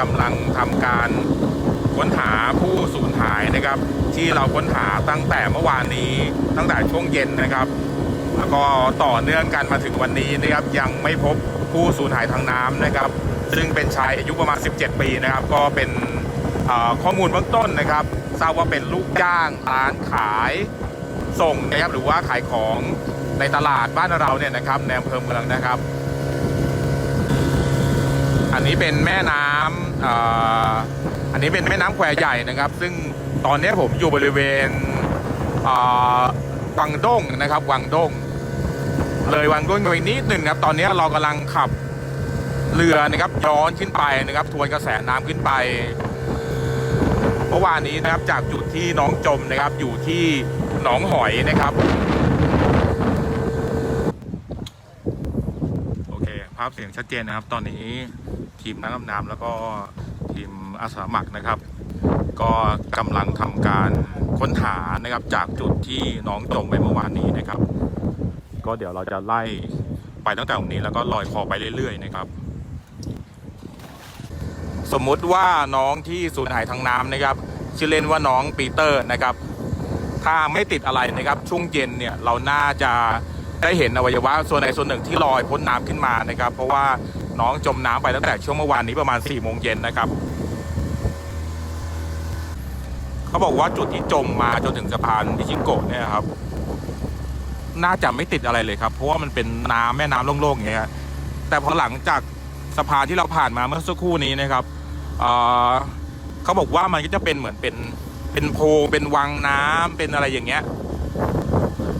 กำลังทำการค้นหาผู้สูญหายนะครับ ที่เราค้นหาตั้งแต่เมื่อวานนี้ตั้งแต่ช่วงเย็นนะครับ แล้วก็ต่อเนื่องกันมาถึงวันนี้นะครับยังไม่พบผู้สูญหายทางน้ำนะครับ ซึ่งเป็นชายอายุประมาณ 17 ปีนะครับ ก็เป็นข้อมูลเบื้องต้นนะครับทราบว่าเป็นลูกจ้างร้านขายส่งนะครับหรือว่าขายของในตลาดบ้านเราเนี่ยนะครับในอำเภอเมืองนะครับ นนี้เป็นแม่น้ำอ่ออันนี้เป็นแม่น้ำแควใหญ่นะครับ ซึ่งตอนนี้ผมอยู่บริเวณอ่อวังด้งนะครับ วังด้งเลยวังด้งไปนิดหนึ่งครับ ตอนนี้เรากำลังขับเรือนะครับย้อนขึ้นไปนะครับ ทวนกระแสน้ำขึ้นไปเมื่อวานนี้นะครับจากจุดที่น้องจมนะครับ อยู่ที่หนองหอยนะครับโอเคภาพเสียงชัดเจนนะครับ ตอนนี้ ทีมนักดำน้ำแล้วก็ทีมอาสาสมัครนะครับ ก็กำลังทำการค้นหานะครับจากจุดที่น้องจมไปเมื่อวานนี้นะครับ ก็เดี๋ยวเราจะไล่ไปตั้งแต่ตรงนี้แล้วก็ลอยคอไปเรื่อยๆนะครับ สมมุติว่าน้องที่สูญหายทางน้ำนะครับ ชื่อเล่นว่าน้องปีเตอร์นะครับ ถ้าไม่ติดอะไรนะครับช่วงเย็นเนี่ยเราน่าจะได้เห็นอวัยวะส่วนใดส่วนหนึ่งที่ลอยพ้นน้ำขึ้นมานะครับ เพราะว่า น้องจมน้ำไปตั้งแต่ช่วงเมื่อวานนี้ประมาณ4ี่โมงเย็นนะครับเขาบอกว่าจุดที่จมมาจนถึงสะพานพิชิโกะเนี่ยครับ น่าจะไม่ติดอะไรเลยครับเพราะว่ามันเป็นน้ำแม่น้ำโล่งๆอย่างเงี้ยแต่พอหลังจากสะพานที่เราผ่านมาเมื่อสักครู่นี้นะครับเเขาบอกว่ามันก็จะเป็นเหมือนเป็นเป็นโพงเป็นวังน้ำเป็นอะไรอย่างเงี้ย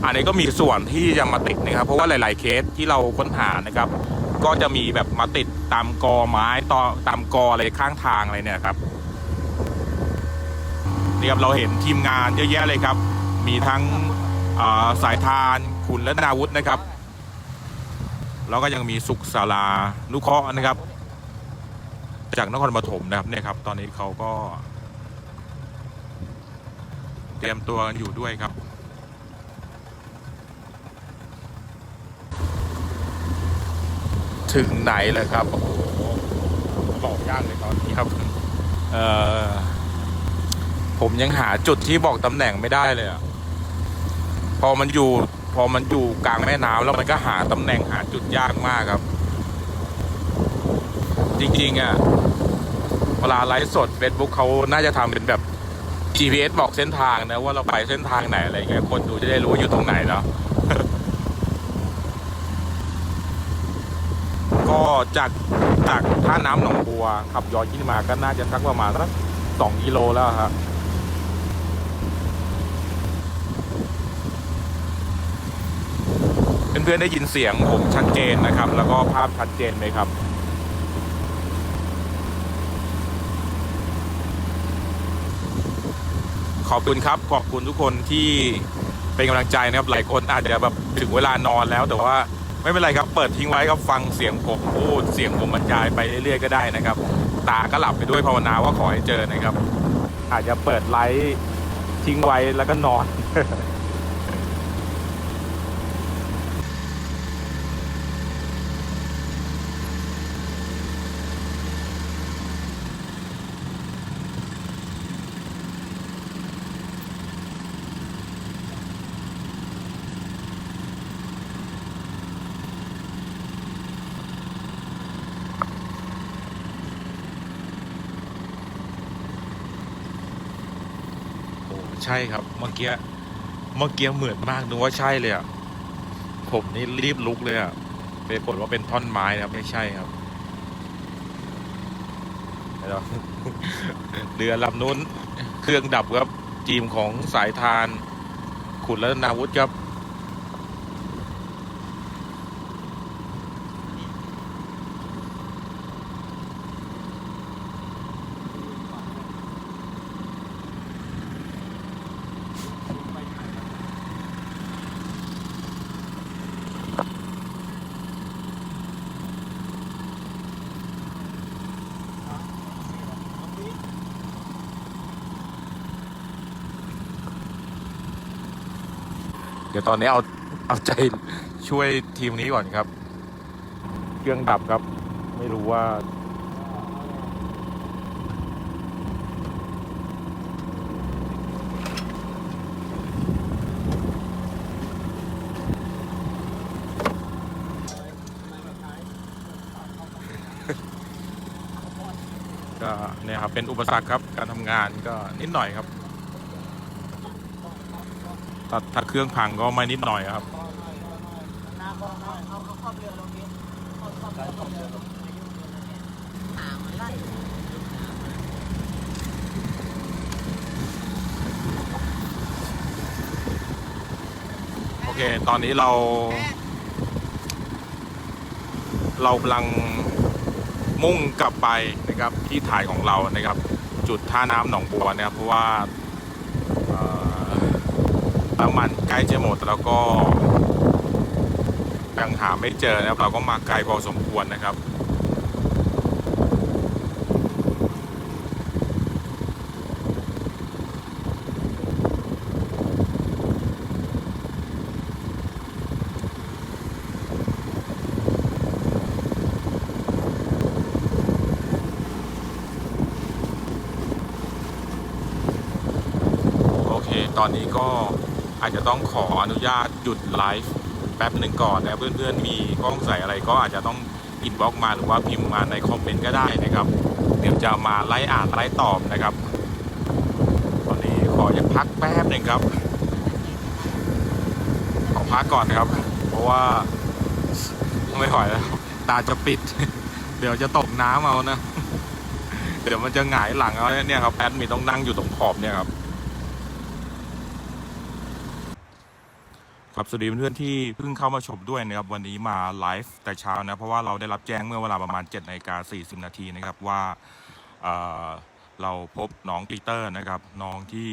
อันนี้ก็มีส่วนที่จะมาติดนะครับ เพราะว่าหลาย ๆ เคสที่เราค้นหานะครับ ก็จะมีแบบมาติดตามกอไม้ต่อตามกออะไรข้างทางอะไรเนี่ยครับนี่ครับเราเห็นทีมงานเยอะแยะเลยครับ มีทั้งสายทานขุนและนาวุธนะครับ แล้วก็ยังมีสุขศาลานุเคราะห์นะครับ จากนครปฐมนะครับเนี่ยครับ ตอนนี้เขาก็ เตรียมตัวกันอยู่ด้วยครับ ถึงไหนเลยครับโอ้โหบอกยากเลยตอนนี้ครับเอ่อผมยังหาจุดที่บอกตำแหน่งไม่ได้เลยอะพอมันอยู่พอมันอยู่กลางแม่น้ำแล้วมันก็หาตำแหน่งหาจุดยากมากครับ จริงๆอะเวลาไลฟ์สด Facebook เขาน่าจะทำเป็นแบบ GPS บอกเส้นทางนะว่าเราไปเส้นทางไหนอะไรเงี้ยคนดูจะได้รู้ว่าอยู่ตรงไหนเนาะ ก็จากจากท่าน้ำหนองบัวขับย้อนขึ้นมาก็น่าจะสักประมาณสักสองกิโลแล้วครับเพื่อนๆได้ยินเสียงผมชัดเจนนะครับ แล้วก็ภาพชัดเจนไหมครับขอบคุณครับ ขอบคุณทุกคนที่เป็นกำลังใจนะครับ หลายคนอาจจะแบบถึงเวลานอนแล้วแต่ว่า ไม่เป็นไรครับ เปิดทิ้งไว้ครับฟังเสียงผมพูดเสียงผมบรรยายไปเรื่อยๆก็ได้นะครับ ตาก็หลับไปด้วยภาวนาว่าขอให้เจอนะครับ อาจจะเปิดไลท์ทิ้งไว้แล้วก็นอน โอ้ ใช่ครับ เมื่อกี้เมื่อกี้เหมือนมากนึกว่าใช่เลยอะผมนี่รีบลุกเลยอะปรากฏว่าเป็นท่อนไม้นะครับ ไม่ใช่ครับเรือลำนู้นเครื่องดับครับทีมของสายทาน ขุนและนาวุธครับ เดี๋ยวตอนนี้เอาเอาใจช่วยทีมนี้ก่อนครับ เครื่องดับครับ ไม่รู้ว่าก็เนี่ยครับเป็นอุปสรรคครับ การทำงานก็นิดหน่อยครับ ถ้าถ้าเครื่องพังก็ไม่นิดหน่อยครับน้ำก็น้อยเอาเขาครอบเรือลงนี้เขาครอบเรือครอบเรือลงอายุเรือนั่นเนี่ยห่างมันไล่โอเค ตอนนี้เรา เรากำลังมุ่งกลับไปนะครับที่ถ่ายของเรานะครับ จุดท่าน้ำหนองบัวนะครับเพราะว่า น้ำมันใกล้จะหมดแล้วก็ยังหาไม่เจอนะครับ เราก็มาไกลพอสมควรนะครับโอเคตอนนี้ก็ อาจจะต้องขออนุญาตหยุดไลฟ์แป๊บหนึ่งก่อนนะเพื่อนๆมีข้อสงสัยอะไรก็อาจจะต้องอินบ็อกมาหรือว่าพิมพ์มาในคอมเมนต์ก็ได้นะครับ เดี๋ยวจะมาไล่อ่านไล่ตอบนะครับ ตอนนี้ขออยากพักแป๊บหนึ่งครับ ขอพักก่อนนะครับ เพราะว่าไม่ไหวแล้วตาจะปิด เดี๋ยวจะตกน้ำเอานะ เดี๋ยวมันจะหงายหลังเอาเนี่ยครับแอดมีต้องนั่งอยู่ตรงขอบเนี่ยครับ ครับสวัสดีเพื่อนๆที่เพิ่งเข้ามาชมด้วยนะครับวันนี้มาไลฟ์แต่เช้านะเพราะว่าเราได้รับแจ้งเมื่อเวลาประมาณ7นาฬิกา40นาทีนะครับว่าเเราพบน้องปีเตอร์นะครับน้องที่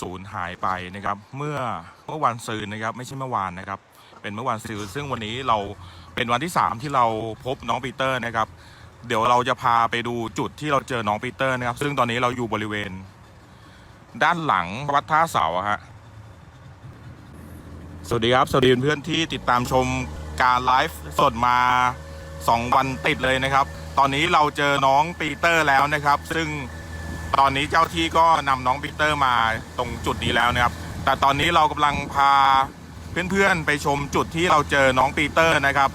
สูญหายไปนะครับ เมื่อเมื่อวันซืนนะครับไม่ใช่เมื่อวานนะครับ เป็นเมื่อวันซืนซึ่งวันนี้เราเป็นวันที่ 3 ที่เราพบน้องปีเตอร์นะครับ เดี๋ยวเราจะพาไปดูจุดที่เราเจอน้องปีเตอร์นะครับ ซึ่งตอนนี้เราอยู่บริเวณด้านหลังวัดท่าเสาฮะ วัสดีครับ สวัสดีเพื่อนที่ติดตามชมการไลฟ์สดมา 2 วันติดเลยนะครับ ตอนนี้เราเจอน้องปีเตอร์แล้วนะครับ ซึ่งตอนนี้เจ้าที่ก็นำน้องปีเตอร์มาตรงจุดนี้แล้วนะครับ แต่ตอนนี้เรากำลังพาเพื่อนๆไปชมจุดที่เราเจอน้องปีเตอร์นะครับ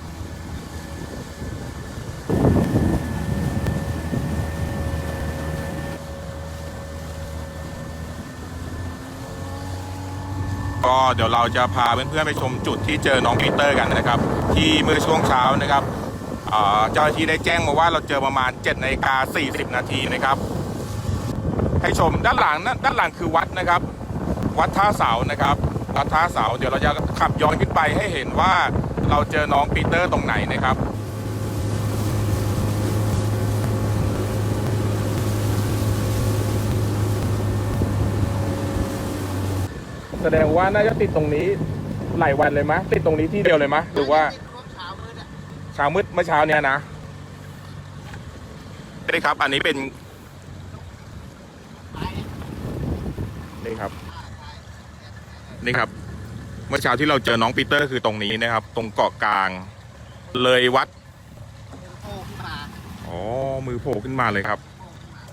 ก็เดี๋ยวเราจะพาเพื่อนๆไปชมจุดที่เจอน้องปีเตอร์กันนะครับ ที่เมื่อช่วงเช้านะครับเจ้าหน้าที่ได้แจ้งมาว่าเราเจอประมาณ7นาฬิกา40 นาทีนะครับ ให้ชมด้านหลังนะด้านหลังคือวัดนะครับ วัดท่าเสานะครับวัดท่าเสา เดี๋ยวเราจะขับย้อนขึ้นไปให้เห็นว่าเราเจอน้องปีเตอร์ตรงไหนนะครับ ดงว่าน่าจะติดตรงนี้หลายวันเลยมะ ติดตรงนี้ที่เดียวเลยมะ หรือว่าเช้ามืดเมื่อเช้าเนี่ยนะนี่ครับ อันนี้เป็นนี่ครับ นี่ครับ เมื่อเช้าที่เราเจอน้องปีเตอร์คือตรงนี้นะครับ ตรงเกาะกลาง เลยวัดโผล่ขึ้นมาอ๋อมือโผล่ขึ้นมาเลยครับ โผล่ขึ้นมา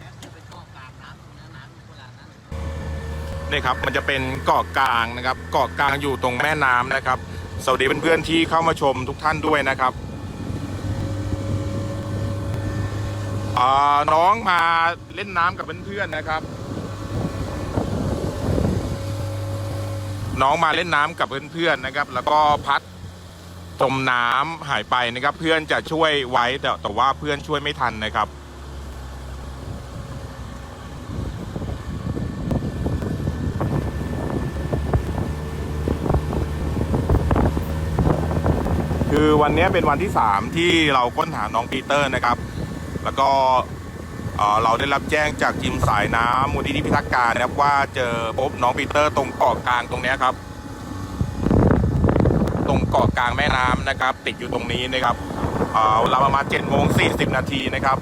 แล้วจะเป็นเกาะกลางน้ำตรงนั้นน้ำอยู่ขนาดนั้น นี่ครับมันจะเป็นเกาะกลางนะครับเกาะกลางอยู่ตรงแม่น้ำนะครับ สวัสดีเพื่อนๆที่เข้ามาชมทุกท่านด้วยนะครับอ่าน้องมาเล่นน้ำกับเพื่อนๆนะครับ น้องมาเล่นน้ำกับเพื่อนๆนะครับ แล้วก็พัดจมน้ำหายไปนะครับ เพื่อนจะช่วยไว้แต่แต่ว่าเพื่อนช่วยไม่ทันนะครับ คือ วันนี้เป็นวันที่ 3 ที่เราค้นหาน้องปีเตอร์นะครับ แล้วก็เอ่อเราได้รับแจ้งจากทีมสายน้ำมูลนิธิพิทักษ์การนะครับว่าเจอพบน้องปีเตอร์ตรงเกาะกลางตรงนี้ครับ ตรงเกาะกลางแม่น้ำนะครับ ติดอยู่ตรงนี้นะครับเวลาประมาณ7โมง40นาทีนะครับ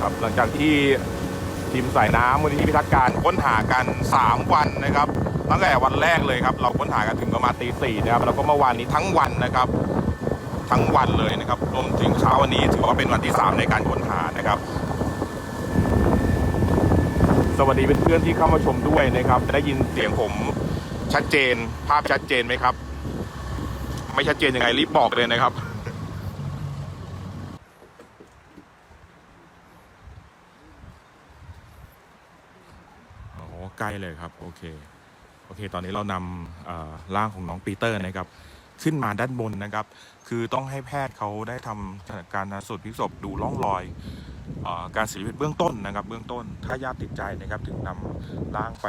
ครับหลังจากที่ ทีมสายน้ำมูลนิธิพิทักษ์การค้นหากัน 3 วันนะครับ ตั้งแต่วันแรกเลยครับ เราค้นหากันถึงประมาณตีสี่นะครับแล้วก็เมื่อวานนี้ทั้งวันนะครับ ทั้งวันเลยนะครับรวมถึงเช้าวันนี้ถือว่าเป็นวันที่ 3 ในการค้นหานะครับ สวัสดีเพื่อนๆที่เข้ามาชมด้วยนะครับได้ยินเสียงผมชัดเจน ภาพชัดเจนไหมครับ ไม่ชัดเจนยังไงรีบบอกเลยนะครับ โอ้โหใกล้เลยครับโอเคโอเค ตอนนี้เรานำร่างของน้องปีเตอร์นะครับ ขึ้นมาด้านบนนะครับ คือต้องให้แพทย์เขาได้ทำการสูตรพิกศพดูร่องรอยอการเสียชีวิตเบื้องต้นนะครับ เบื้องต้นถ้าญาติติดใจนะครับ ถึงนำร่างไป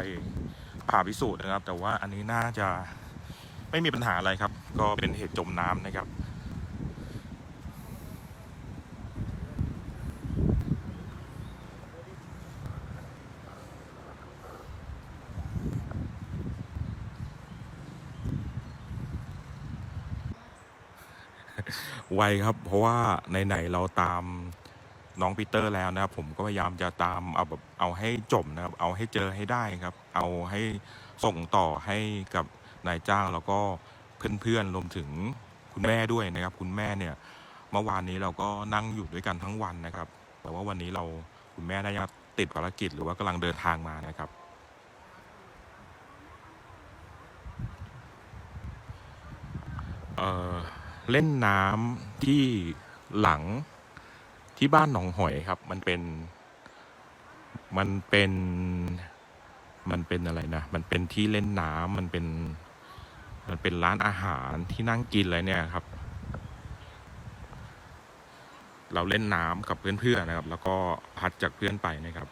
ผ่าพิสูจน์นะครับ แต่ว่าอันนี้น่าจะไม่มีปัญหาอะไรครับ ก็เป็นเหตุจมน้ำนะครับ ไวครับ เพราะว่าไหนๆเราตามน้องปีเตอร์แล้วนะครับ ผมก็พยายามจะตามเอาแบบเอาให้จบนะครับ เอาให้เจอให้ได้ครับ เอาให้ส่งต่อให้กับนายจ้างแล้วก็เพื่อนๆรวมถึงคุณแม่ด้วยนะครับ คุณแม่เนี่ยเมื่อวานนี้เราก็นั่งอยู่ด้วยกันทั้งวันนะครับ แต่ว่าวันนี้เราคุณแม่น่าจะติดภารกิจหรือว่ากำลังเดินทางมานะครับ เอ่อ เล่นน้ำที่หลังที่บ้านหนองหอยครับ มันเป็น มันเป็น มันเป็นอะไรนะ มันเป็นที่เล่นน้ำมันเป็น มันเป็นร้านอาหารที่นั่งกินอะไรเนี่ยครับ เราเล่นน้ำกับเพื่อนๆนะครับ แล้วก็พัดจากเพื่อนไปนะครับ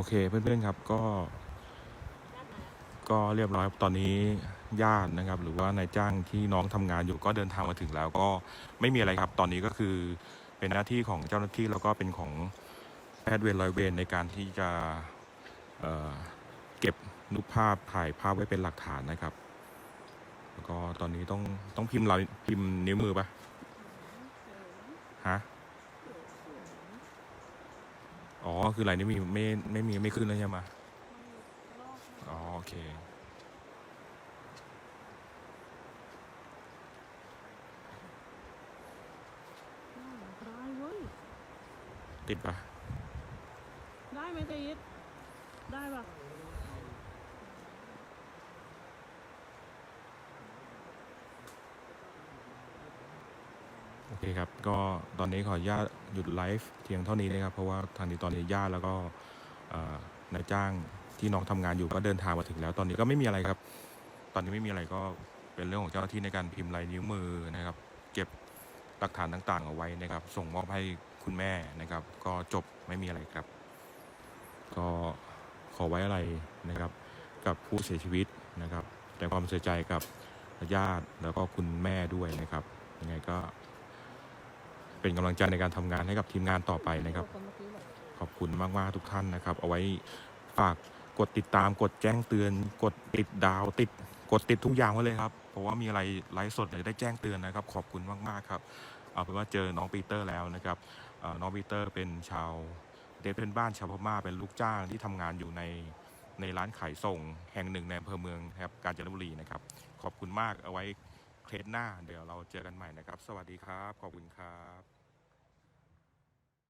อเคเพื่อนๆครับก็ ก็เรียบร้อยตอนนี้ญาตินะครับ หรือว่านายจ้างที่น้องทำงานอยู่ก็เดินทางมาถึงแล้วก็ไม่มีอะไรครับ ตอนนี้ก็คือเป็นหน้าที่ของเจ้าหน้าที่แล้วก็เป็นของแพทย์เวรร้อยเวรในการที่จะเเก็บรูปภาพถ่ายภาพไว้เป็นหลักฐานนะครับ แล้วก็ตอนนี้ต้องต้องพิมพ์ลายพิมพ์นิ้วมือปะฮะ อ๋อ คือลายนิ้วมือไม่ไม่มีไม่ขึ้นแล้วใช่ไหมอ๋อโอเคได้เว้ย ติดปะได้ไหมเจยิดได้ปะโอเคครับ ก็ตอนนี้ขออนุญาต หยุดไลฟ์เพียงเท่านี้นะครับ เพราะว่าทางนี้ตอนนี้ญาติแล้วก็นายจ้างที่น้องทำงานอยู่ก็เดินทางมาถึงแล้ว ตอนนี้ก็ไม่มีอะไรครับ ตอนนี้ไม่มีอะไรก็เป็นเรื่องของเจ้าหน้าที่ในการพิมพ์ลายนิ้วมือนะครับ เก็บหลักฐานต่างๆ เอาไว้นะครับ ส่งมอบให้คุณแม่นะครับ ก็จบไม่มีอะไรครับ ก็ขอไว้อะไรนะครับ กับผู้เสียชีวิตนะครับ แต่ความเสียใจกับญาติแล้วก็คุณแม่ด้วยนะครับยังไงก็ เป็นกำลังใจในการทำงานให้กับทีมงานต่อไปนะครับคนเมื่อกี้แหละขอบคุณมากๆทุกท่านนะครับ เอาไว้ฝากกดติดตามกดแจ้งเตือน กดติดดาวติด กดติดทุกอย่างไว้เลยครับ เพราะว่ามีอะไรไลฟ์สดเลยได้แจ้งเตือนนะครับ ขอบคุณมากๆครับเอาเป็นว่าเจอน้องปีเตอร์แล้วนะครับเอ่อน้องปีเตอร์เป็นชาวเดฟเป็นบ้านชาวพม่าเป็นลูกจ้างที่ทำงานอยู่ในในร้านขายส่งแห่งหนึ่งในอำเภอเมืองครับกาญจนบุรีนะครับ ขอบคุณมากเอาไว้ เคสหน้า เดี๋ยวเราเจอกันใหม่นะครับ สวัสดีครับ ขอบคุณครับ